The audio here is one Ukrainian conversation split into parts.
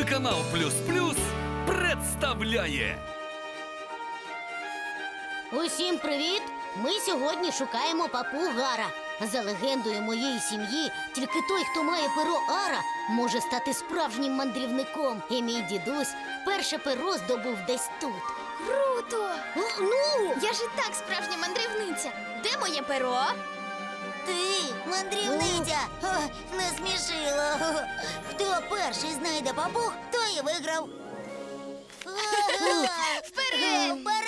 Телеканал Плюс Плюс представляє Усім привіт! Ми сьогодні шукаємо папу Гара. За легендою моєї сім'ї, тільки той, хто має перо Ара, може стати справжнім мандрівником. І мій дідусь перше перо здобув десь тут. Круто! О, ну, Я ж і так справжня мандрівниця. Де моє перо? Ти, мандрівниця, О, не смішила. Хто перший знайде папуг, той і виграв. Вперед! Вперед!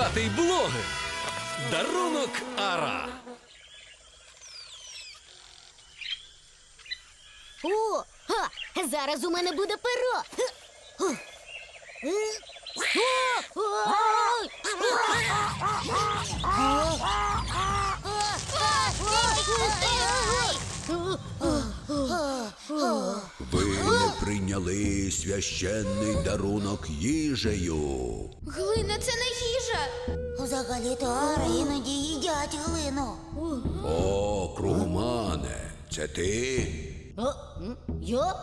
Волохатий блогер. Дарунок Ара. о, ха, зараз у мене буде перо. О, о, ой. Ви не прийняли священний дарунок їжею. Глина, це не їжа. Взагалі-то ари іноді їдять глину. О, кругмане, це ти? А, Я?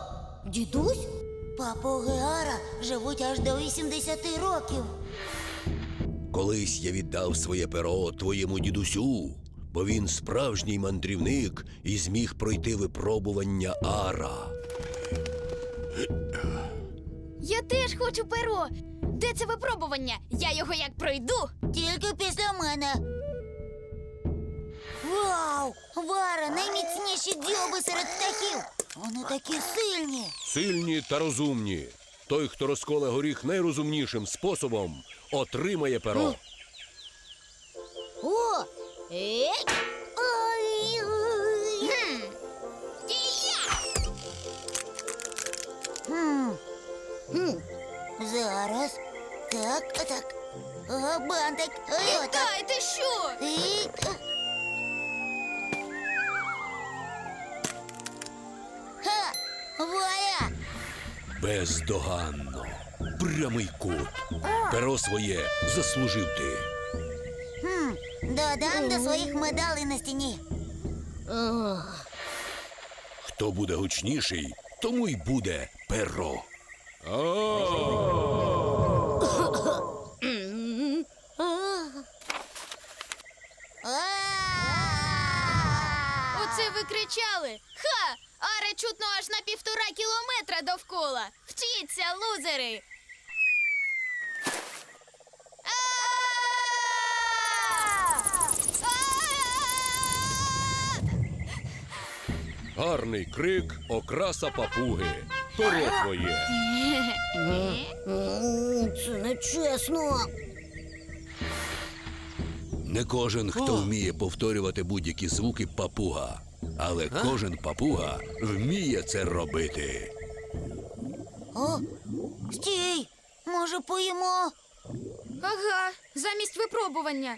Дідусь? Папуги ара живуть аж до 80 років. Колись я віддав своє перо твоєму дідусю, бо він справжній мандрівник і зміг пройти випробування Ара. Я теж хочу перо. Де це випробування? Я його як пройду. Тільки після мене. Вау! Вара найміцніші дзьоби серед птахів. Вони такі сильні. Сильні та розумні. Той, хто розколе горіх найрозумнішим способом, отримає перо. О! Ей! Хм. Зараз. Так, так. О, бантик. Ой, отак. Ти що? І... Ха! Вуаля! Бездоганно. Прямий кут. Перо своє заслужив ти. Хм. Додам до своїх медалей на стіні. Ох. Хто буде гучніший, тому й буде перо. Оце ви кричали. Ха! Аре чутно аж на півтора кілометра довкола. Вчіться, лузери. Гарний крик, окраса папуги. Перо твоє. Це не чесно. Не кожен, хто вміє повторювати будь-які звуки папуга. Але кожен папуга вміє це робити. О, стій! Може, поїмо? Ага, замість випробування.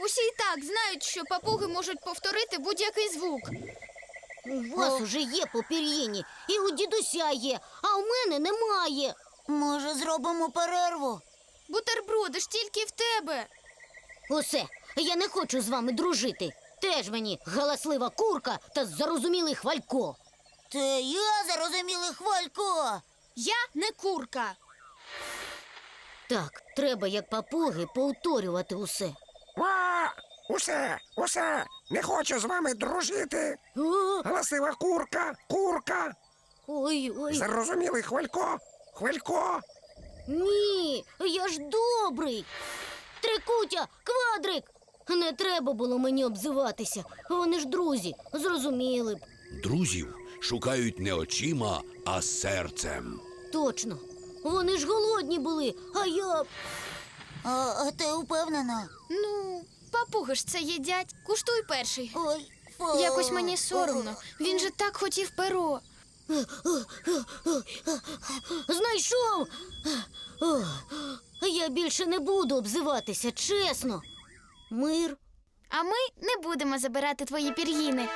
Усі і так знають, що папуги можуть повторити будь-який звук. У вас уже є попір'їні, і у дідуся є, а у мене немає. Може, зробимо перерву? Бутерброди ж тільки в тебе. Усе, я не хочу з вами дружити. Теж мені галаслива курка та зарозумілий хвалько. Це я зарозумілий хвалько. Я не курка. Так, треба, як папуги, повторювати усе. Усе, усе, не хочу з вами дружити. О, Галасива курка, курка, ой, ой, зарозумілий хвалько, хвалько. ні, я ж добрий. Трикутя, квадрик. Не треба було мені обзиватися. Вони ж друзі, зрозуміли б. Друзів шукають не очима, а серцем. Точно. Вони ж голодні були, а я. А, а ти впевнена? Ну, папуги ж це їдять. Куштуй перший. Ой, фу. Якось мені соромно. Він же так хотів перо. Знайшов. Я більше не буду обзиватися, чесно. Мир. А ми не будемо забирати твої пір'їни.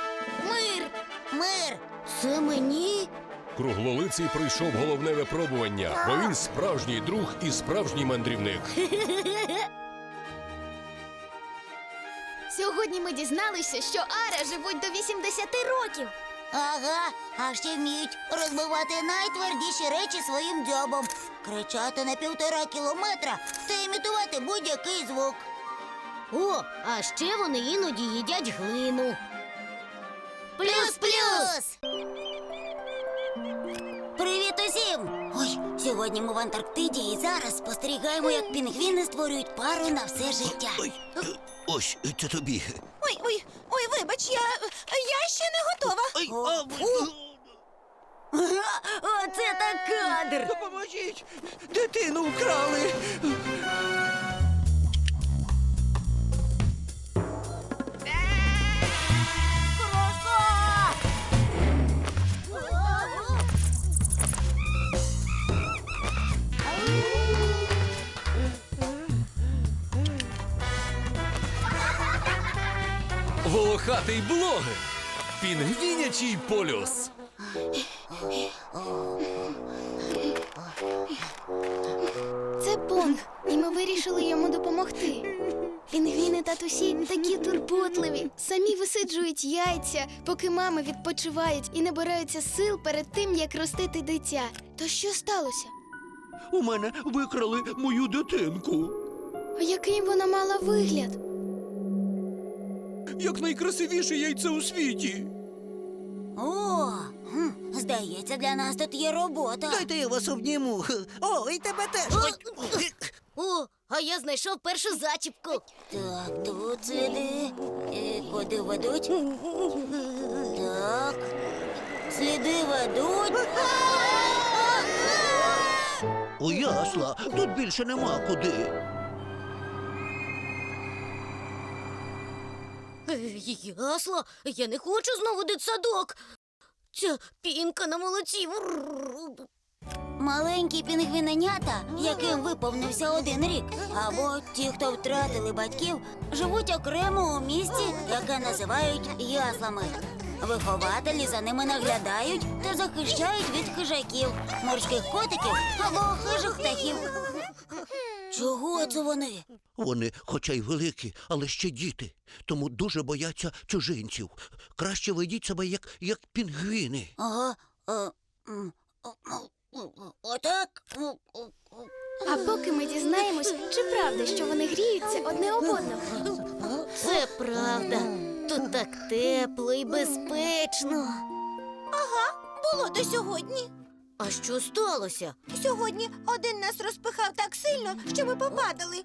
Мир! Мир! Це мені? Круглолиций пройшов головне випробування, бо він справжній друг і справжній мандрівник. Сьогодні ми дізналися, що Ара живуть до 80 років. Ага, а ще вміють розбивати найтвердіші речі своїм дзьобом, кричати на півтора кілометра та імітувати будь-який звук. О, а ще вони іноді їдять глину. Плюс-плюс! Привіт усім! Сьогодні ми в Антарктиді і зараз спостерігаємо, як пінгвіни створюють пару на все життя. Ой, е, ось це тобі. Ой, ой, ой, вибач, я, я ще не готова. Ой, О, а, о. Оце так кадр! Допоможіть! Дитину вкрали! Волохатий блогер. Пінгвінячий полюс. Це Понг, і ми вирішили йому допомогти. Пінгвіни татусі такі турботливі, самі висиджують яйця, поки мами відпочивають і набираються сил перед тим, як ростити дитя. То що сталося? У мене викрали мою дитинку. А який вона мала вигляд? Як найкрасивіше яйце у світі. О, хм, здається, для нас тут є робота. Дайте я вас обніму. О, і тебе теж. Ой, О, а я знайшов першу зачіпку. Так, тут сліди. І куди ведуть? Так. Сліди ведуть. У ясла тут більше нема куди. Е, Ясно, я не хочу знову дитсадок. Ця пінка на молоці. Маленькі пінгвіненята, яким виповнився один рік, або ті, хто втратили батьків, живуть окремо у місті, яке називають яслами. Вихователі за ними наглядають та захищають від хижаків, морських котиків або хижих птахів. Чого це вони? Вони, хоча й великі, але ще діти, тому дуже бояться чужинців. Краще ведіть себе як, як пінгвіни. Ага. е, м, о, о, Отак. А поки ми дізнаємось, чи правда, що вони гріються одне об одного. Це правда. Тут так тепло і безпечно. Було до сьогодні. А що сталося? Сьогодні один нас розпихав так сильно, що ми попадали,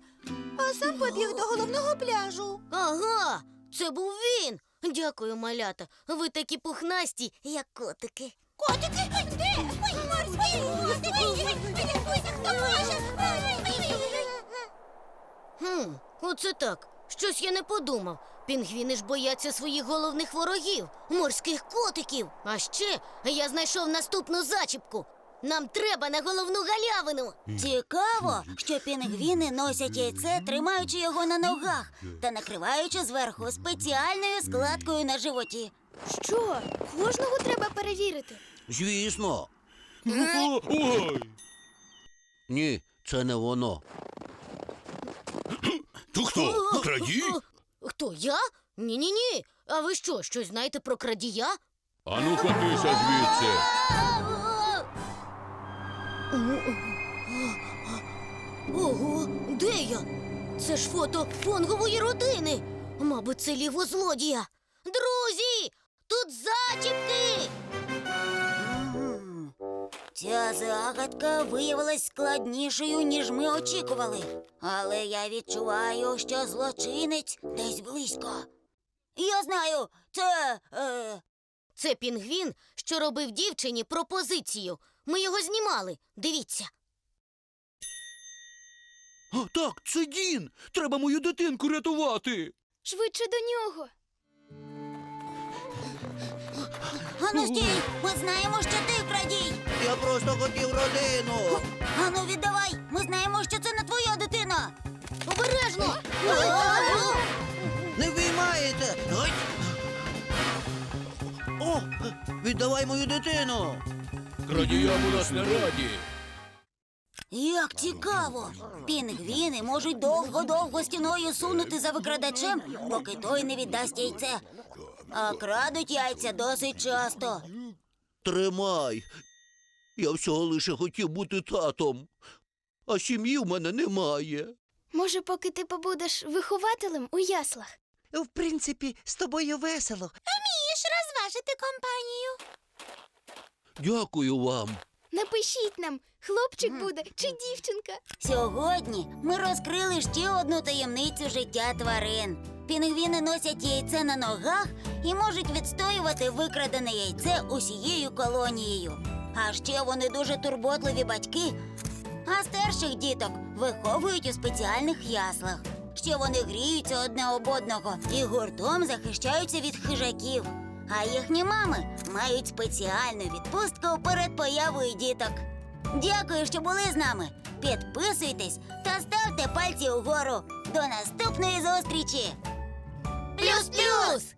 а сам побіг до головного пляжу. Ага, це був він. Дякую, малята. Ви такі пухнасті, як котики. Котики, де? Ой, морські котики! Рятуйся, хто може! Хм, оце так. Щось я не подумав. Пінгвіни ж бояться своїх головних ворогів, морських котиків. А ще я знайшов наступну зачіпку. Нам треба на головну галявину. Цікаво, що пінгвіни носять яйце, тримаючи його на ногах та накриваючи зверху спеціальною складкою на животі. Що? Кожного треба перевірити. Звісно. Ні, це не воно. То хто? Крадій? Хто я? Ні, ні, ні. А ви що, щось знаєте про крадія? Ану, котися звідси. Ого, де я? Це ж фото фонгової родини. Мабуть, це ліво злодія. Ця загадка виявилась складнішою, ніж ми очікували. Але я відчуваю, що злочинець десь близько. Я знаю, це. Е, Це пінгвін, що робив дівчині пропозицію. Ми його знімали. Дивіться. О, так, це Дін. Треба мою дитинку рятувати. Швидше до нього. Ану стій! Ми знаємо, що ти крадій! Я просто хотів родину. Ану, віддавай! Ми знаємо, що це не твоя дитина! Обережно! Не виймай! робити? О, віддавай мою дитину. Крадіям у нас не раді. Як цікаво! Пінгвіни можуть довго-довго стіною сунути за викрадачем, поки той не віддасть яйце. А крадуть яйця досить часто. Тримай. Я всього лише хотів бути татом, а сім'ї в мене немає. Може, поки ти побудеш вихователем у яслах? В принципі, з тобою весело. Вмієш розважити компанію. Дякую вам. Напишіть нам, хлопчик буде чи дівчинка. Сьогодні ми розкрили ще одну таємницю життя тварин. Пінгвіни носять яйце на ногах і можуть відстоювати викрадене яйце усією колонією. А ще вони дуже турботливі батьки. А старших діток виховують у спеціальних яслах. Ще вони гріються одне об одного і гуртом захищаються від хижаків. А їхні мами мають спеціальну відпустку перед появою діток. Дякую, що були з нами. Підписуйтесь та ставте пальці угору. До наступної зустрічі! Плюс-плюс!